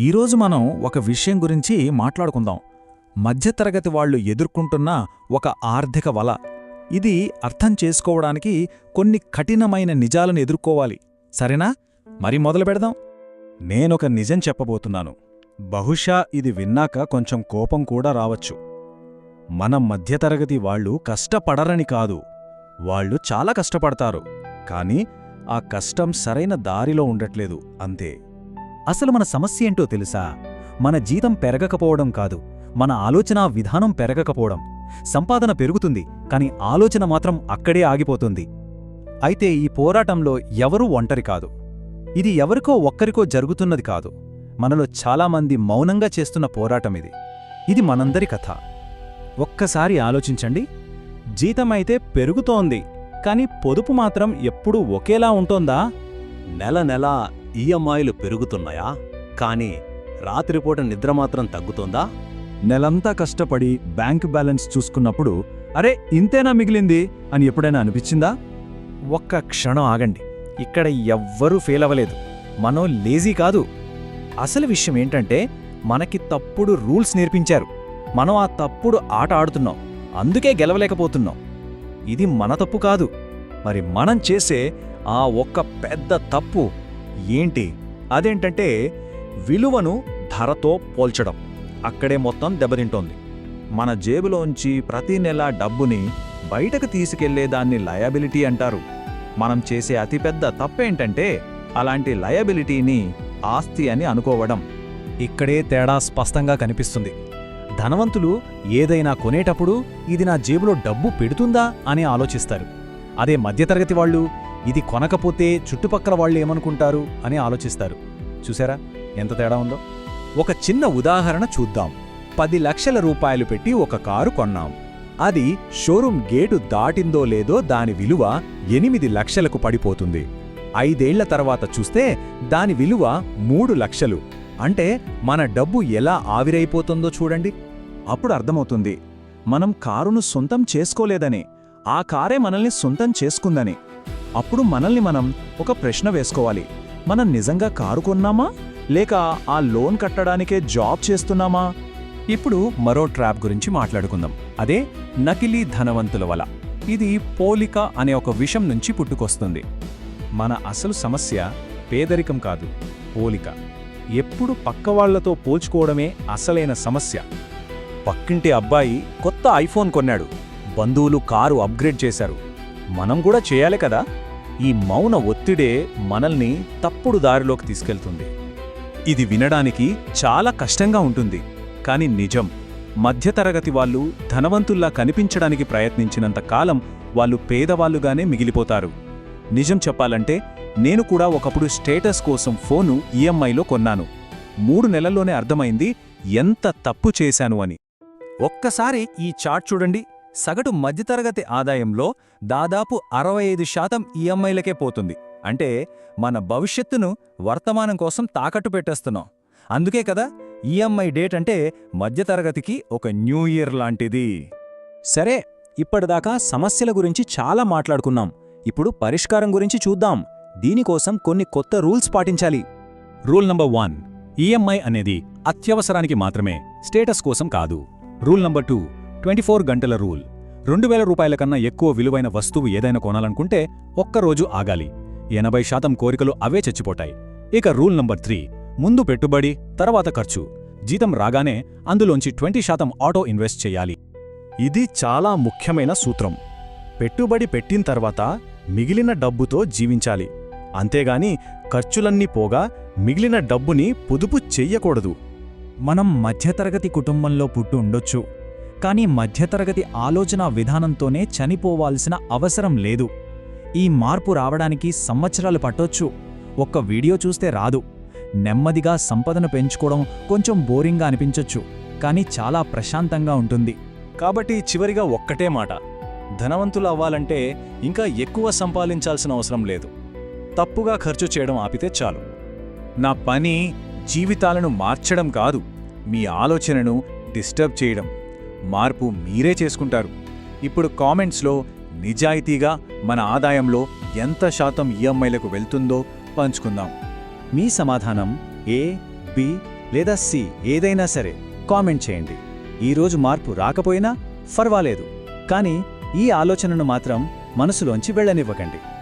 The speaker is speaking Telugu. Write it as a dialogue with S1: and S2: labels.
S1: ఈరోజు మనం ఒక విషయం గురించి మాట్లాడుకుందాం. మధ్యతరగతి వాళ్ళు ఎదుర్కొంటున్న ఒక ఆర్థిక వల. ఇది అర్థం చేసుకోవడానికి కొన్ని కఠినమైన నిజాలను ఎదుర్కోవాలి. సరేనా? మరి మొదలు పెడదాం. నేనొక నిజం చెప్పబోతున్నాను. బహుశా ఇది విన్నాక కొంచెం కోపం కూడా రావచ్చు. మన మధ్యతరగతి వాళ్ళు కష్టపడరని కాదు. వాళ్ళు చాలా కష్టపడతారు. కానీ ఆ కష్టం సరైన దారిలో ఉండట్లేదు. అంతే.
S2: అసలు మన సమస్య ఏంటో తెలుసా? మన జీతం పెరగకపోవడం కాదు మన ఆలోచనా విధానం పెరగకపోవడం. సంపాదన పెరుగుతుంది కాని ఆలోచన మాత్రం అక్కడే ఆగిపోతుంది. అయితే ఈ పోరాటంలో ఎవరూ ఒంటరి కాదు. ఇది ఎవరికో ఒక్కరికో జరుగుతున్నది కాదు. మనలో చాలామంది మౌనంగా చేస్తున్న పోరాటం ఇది. ఇది మనందరి కథ. ఒక్కసారి ఆలోచించండి. జీతమైతే పెరుగుతోంది కాని పొదుపు మాత్రం ఎప్పుడూ ఒకేలా ఉంటోందా?
S3: నెల నెల ఈఎంఐలు పెరుగుతున్నాయా? కానీ రాత్రిపూట నిద్ర మాత్రం తగ్గుతోందా?
S2: నెలంతా కష్టపడి బ్యాంకు బ్యాలెన్స్ చూసుకున్నప్పుడు అరే ఇంతేనా మిగిలింది? అని ఎప్పుడైనా అనిపించిందా? ఒక్క క్షణం ఆగండి. ఇక్కడ ఎవ్వరూ ఫెయిల్ అవ్వలేదు. మనం లేజీ కాదు. అసలు విషయం ఏంటంటే మనకి తప్పుడు రూల్స్ నేర్పించారు. మనం ఆ తప్పుడు ఆట ఆడుతున్నాం. అందుకే గెలవలేకపోతున్నాం. ఇది మన తప్పు కాదు. మరి మనం చేసే ఆ ఒక్క పెద్ద తప్పు ఏంటి? అదేంటంటే విలువను ధరతో పోల్చడం. అక్కడే మొత్తం దెబ్బతింటోంది. మన జేబులోంచి ప్రతి నెల డబ్బుని బయటకు తీసుకెళ్ళే దాన్ని లయబిలిటీ అంటారు. మనం చేసే అతిపెద్ద తప్పేంటంటే అలాంటి లయబిలిటీని ఆస్తి అని అనుకోవడం. ఇక్కడే తేడా స్పష్టంగా కనిపిస్తుంది. ధనవంతులు ఏదైనా కొనేటప్పుడు ఇది నా జేబులో డబ్బు పెడుతుందా అని ఆలోచిస్తారు. అదే మధ్యతరగతి వాళ్ళు ఇది కొనకపోతే చుట్టుపక్కల వాళ్ళు ఏమనుకుంటారు అని ఆలోచిస్తారు. చూసారా? ఎంత తేడా ఉందో? ఒక చిన్న ఉదాహరణ చూద్దాం. పది లక్షల రూపాయలు పెట్టి ఒక కారు కొన్నాం. అది షోరూం గేటు దాటిందో లేదో దాని విలువ ఎనిమిది లక్షలకు పడిపోతుంది. ఐదేళ్ళ తర్వాత చూస్తే దాని విలువ మూడు లక్షలు. అంటే మన డబ్బు ఎలా ఆవిరైపోతుందో చూడండి. అప్పుడు అర్థమవుతుంది. మనం కారును సొంతం చేసుకోలేదని ఆ కారే మనల్ని సొంతం చేసుకుందని. అప్పుడు మనల్ని మనం ఒక ప్రశ్న వేసుకోవాలి. మనం నిజంగా కారు కొన్నామా? లేక ఆ లోన్ కట్టడానికే జాబ్ చేస్తున్నామా? ఇప్పుడు మరో ట్రాప్ గురించి మాట్లాడుకుందాం. అదే నకిలీ ధనవంతుల వల. ఇది పోలిక అనే ఒక విషం నుంచి పుట్టుకొస్తుంది. మన అసలు సమస్య పేదరికం కాదు పోలిక. ఎప్పుడు పక్కవాళ్ళతో పోల్చుకోవడమే అసలైన సమస్య. పక్కింటి అబ్బాయి కొత్త ఐఫోన్ కొన్నాడు. బంధువులు కారు అప్గ్రేడ్ చేశారు. మనం కూడా చేయాలి కదా? ఈ మౌన ఒత్తిడే మనల్ని తప్పుడు దారిలోకి తీసుకెళ్తుంది. ఇది వినడానికి చాలా కష్టంగా ఉంటుంది. కాని నిజం మధ్యతరగతి వాళ్ళు ధనవంతుల్లా కనిపించడానికి ప్రయత్నించినంత కాలం వాళ్ళు పేదవాళ్ళుగానే మిగిలిపోతారు. నిజం చెప్పాలంటే నేను కూడా ఒకప్పుడు స్టేటస్ కోసం ఫోను ఈఎంఐలో కొన్నాను. మూడు నెలల్లోనే అర్థమైంది ఎంత తప్పు చేశాను అని. ఒక్కసారి ఈ చార్ట్ చూడండి. సగటు మధ్యతరగతి ఆదాయంలో దాదాపు అరవై ఐదు శాతం ఈఎంఐలకే పోతుంది. అంటే మన భవిష్యత్తును వర్తమానం కోసం తాకట్టు పెట్టేస్తున్నాం. అందుకే కదా ఈఎంఐ డేట్ అంటే మధ్యతరగతికి ఒక న్యూ ఇయర్ లాంటిది. సరే ఇప్పటిదాకా సమస్యల గురించి చాలా మాట్లాడుకున్నాం. ఇప్పుడు పరిష్కారం గురించి చూద్దాం. దీనికోసం కొన్ని కొత్త రూల్స్ పాటించాలి. రూల్ నంబర్ వన్ ఈఎంఐ అనేది అత్యవసరానికి మాత్రమే స్టేటస్ కోసం కాదు. Rule number two twenty four గంటల రూల్. రెండు వేల రూపాయల కన్నా ఎక్కువ విలువైన వస్తువు ఏదైనా కొనాలనుకుంటే ఒక్కరోజు ఆగాలి. ఎనభై శాతం కోరికలు అవే చచ్చిపోతాయి. ఇక రూల్ నంబర్ త్రీ. ముందు పెట్టుబడి తర్వాత ఖర్చు. జీతం రాగానే అందులోంచి ట్వంటీ శాతం ఆటో ఇన్వెస్ట్ చేయాలి. ఇది చాలా ముఖ్యమైన సూత్రం. పెట్టుబడి పెట్టిన తర్వాత మిగిలిన డబ్బుతో జీవించాలి. అంతేగాని ఖర్చులన్నీ పోగా మిగిలిన డబ్బుని పొదుపు చెయ్యకూడదు. మనం మధ్యతరగతి కుటుంబంలో పుట్టు ఉండొచ్చు. కానీ మధ్యతరగతి ఆలోచన విధానంతోనే చనిపోవాల్సిన అవసరం లేదు. ఈ మార్పు రావడానికి సంవత్సరాలు పట్టొచ్చు. ఒక్క వీడియో చూస్తే రాదు. నెమ్మదిగా సంపదను పెంచుకోవడం కొంచెం బోరింగ్గా అనిపించొచ్చు కానీ చాలా ప్రశాంతంగా ఉంటుంది. కాబట్టి చివరిగా ఒక్కటే మాట. ధనవంతులు అవ్వాలంటే ఇంకా ఎక్కువ సంపాదించాల్సిన అవసరం లేదు. తప్పుగా ఖర్చు చేయడం ఆపితే చాలు. నా పని జీవితాలను మార్చడం కాదు. మీ ఆలోచనను డిస్టర్బ్ చేయడం. మార్పు మీరే చేసుకుంటారు. ఇప్పుడు కామెంట్స్లో నిజాయితీగా మన ఆదాయంలో ఎంత శాతం ఈఎంఐలకు వెళ్తుందో పంచుకుందాం. మీ సమాధానం ఏ బి లేదా సి ఏదైనా సరే కామెంట్ చేయండి. ఈరోజు మార్పు రాకపోయినా పర్వాలేదు కానీ ఈ ఆలోచనను మాత్రం మనసులోంచి వెళ్ళనివ్వకండి.